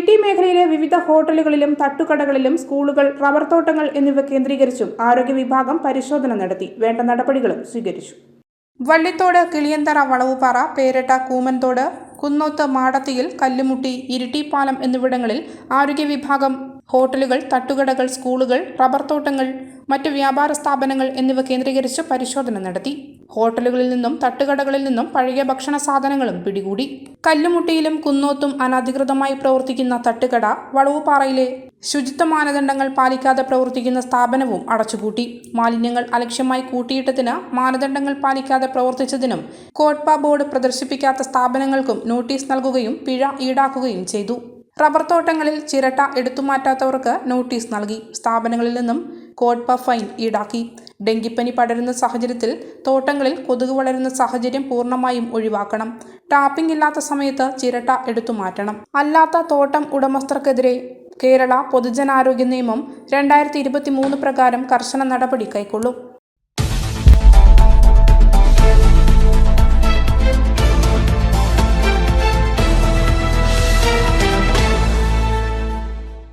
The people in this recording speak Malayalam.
ഇരിട്ടി മേഖലയിലെ വിവിധ ഹോട്ടലുകളിലും തട്ടുകടകളിലും സ്കൂളുകൾ റബ്ബർ തോട്ടങ്ങൾ എന്നിവ കേന്ദ്രീകരിച്ചും ആരോഗ്യ വിഭാഗം പരിശോധന നടത്തി. വേണ്ട നടപടികളും സ്വീകരിച്ചു. വള്ളിത്തോട് കിളിയന്തറ വളവുപാറ പേരട്ട കൂമൻതോട് കുന്നോത്ത് മാടത്തിയിൽ കല്ലുമുട്ടി ഇരിട്ടിപ്പാലം എന്നിവിടങ്ങളിൽ ആരോഗ്യ വിഭാഗം ഹോട്ടലുകൾ തട്ടുകടകൾ സ്കൂളുകൾ റബ്ബർ തോട്ടങ്ങൾ മറ്റ് വ്യാപാര സ്ഥാപനങ്ങൾ എന്നിവ കേന്ദ്രീകരിച്ച് പരിശോധന നടത്തി. ഹോട്ടലുകളിൽ നിന്നും തട്ടുകടകളിൽ നിന്നും പഴകിയ ഭക്ഷണ സാധനങ്ങളും പിടികൂടി. കല്ലുമുട്ടിയിലും കുന്നോത്തും അനധികൃതമായി പ്രവർത്തിക്കുന്ന തട്ടുകട വളവുപാറയിലെ ശുചിത്വ മാനദണ്ഡങ്ങൾ പാലിക്കാതെ പ്രവർത്തിക്കുന്ന സ്ഥാപനവും അടച്ചുപൂട്ടി. മാലിന്യങ്ങൾ അലക്ഷ്യമായി കൂട്ടിയിട്ടതിന് മാനദണ്ഡങ്ങൾ പാലിക്കാതെ പ്രവർത്തിച്ചതിനും കോട്ട്പ ബോർഡ് പ്രദർശിപ്പിക്കാത്ത സ്ഥാപനങ്ങൾക്കും നോട്ടീസ് നൽകുകയും പിഴ ഈടാക്കുകയും ചെയ്തു. റബ്ബർ തോട്ടങ്ങളിൽ ചിരട്ട എടുത്തുമാറ്റാത്തവർക്ക് നോട്ടീസ് നൽകി. സ്ഥാപനങ്ങളിൽ നിന്നും കോട്ട്പ ഫൈൻ ഈടാക്കി. ഡെങ്കിപ്പനി പടരുന്ന സാഹചര്യത്തിൽ തോട്ടങ്ങളിൽ കൊതുക് വളരുന്ന സാഹചര്യം പൂർണമായും ഒഴിവാക്കണം. ടാപ്പിംഗ് ഇല്ലാത്ത സമയത്ത് ചിരട്ട എടുത്തുമാറ്റണം. അല്ലാത്ത തോട്ടം ഉടമസ്ഥർക്കെതിരെ കേരള പൊതുജനാരോഗ്യ നിയമം രണ്ടായിരത്തി പ്രകാരം കർശന നടപടി കൈക്കൊള്ളും.